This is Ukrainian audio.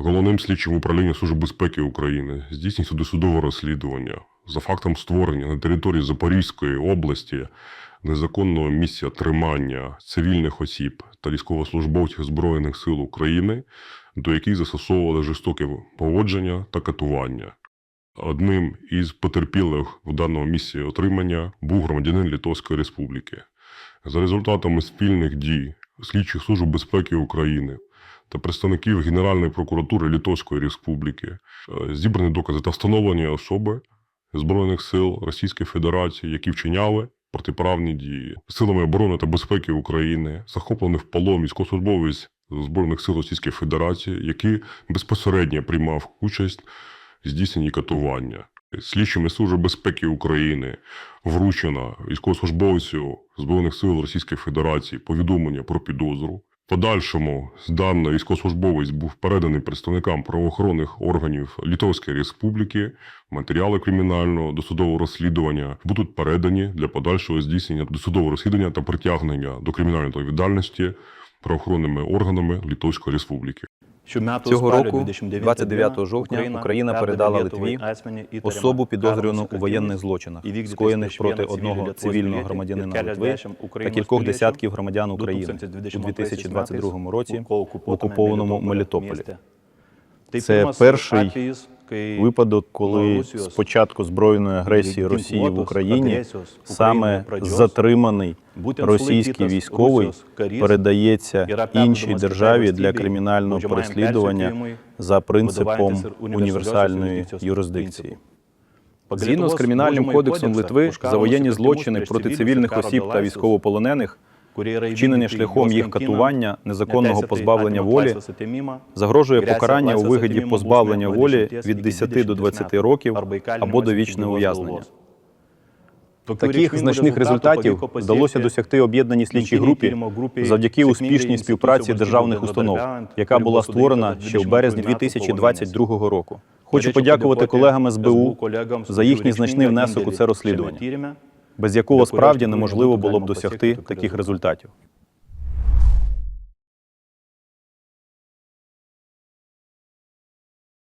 Головним слідчим управління Служби безпеки України здійснюється досудове розслідування за фактом створення на території Запорізької області незаконного місця тримання цивільних осіб та військовослужбовців Збройних сил України, до яких застосовували жорстоке поводження та катування. Одним із потерпілих в даному місці отримання був громадянин Литовської Республіки. За результатами спільних дій слідчих служб безпеки України та представників Генеральної прокуратури Литовської Республіки е, зібрані докази та встановлені особи Збройних сил Російської Федерації, які вчиняли протиправні дії. Силами оборони та безпеки України захоплений в полон військовослужбовець Збройних сил Російської Федерації, який безпосередньо приймав участь в здійсненні катування. Слідчими Служби безпеки України вручено військовослужбовцю Збройних сил Російської Федерації повідомлення про підозру. Подальшому даний військовослужбовець був переданий представникам правоохоронних органів Литовської Республіки. Матеріали кримінального досудового розслідування будуть передані для подальшого здійснення досудового розслідування та притягнення до кримінальної відповідальності правоохоронними органами Литовської Республіки. Цього року, 29 жовтня, Україна передала Литві особу підозрювану у воєнних злочинах, скоєних проти одного цивільного громадянина Литви та кількох десятків громадян України у 2022 році в окупованому Мелітополі. Це перший випадок, коли з початку збройної агресії Росії в Україні саме затриманий російський військовий передається іншій державі для кримінального переслідування за принципом універсальної юрисдикції. Згідно з кримінальним кодексом Литви за воєнні злочини проти цивільних осіб та військовополонених, вчинені шляхом їх катування, незаконного позбавлення волі, загрожує покарання у вигляді позбавлення волі від 10 до 20 років або довічне ув'язнення. Таких значних результатів вдалося досягти об'єднаній слідчій групі завдяки успішній співпраці державних установ, яка була створена ще в березні 2022 року. Хочу подякувати колегам СБУ за їхній значний внесок у це розслідування, без якого справді неможливо було б досягти таких результатів.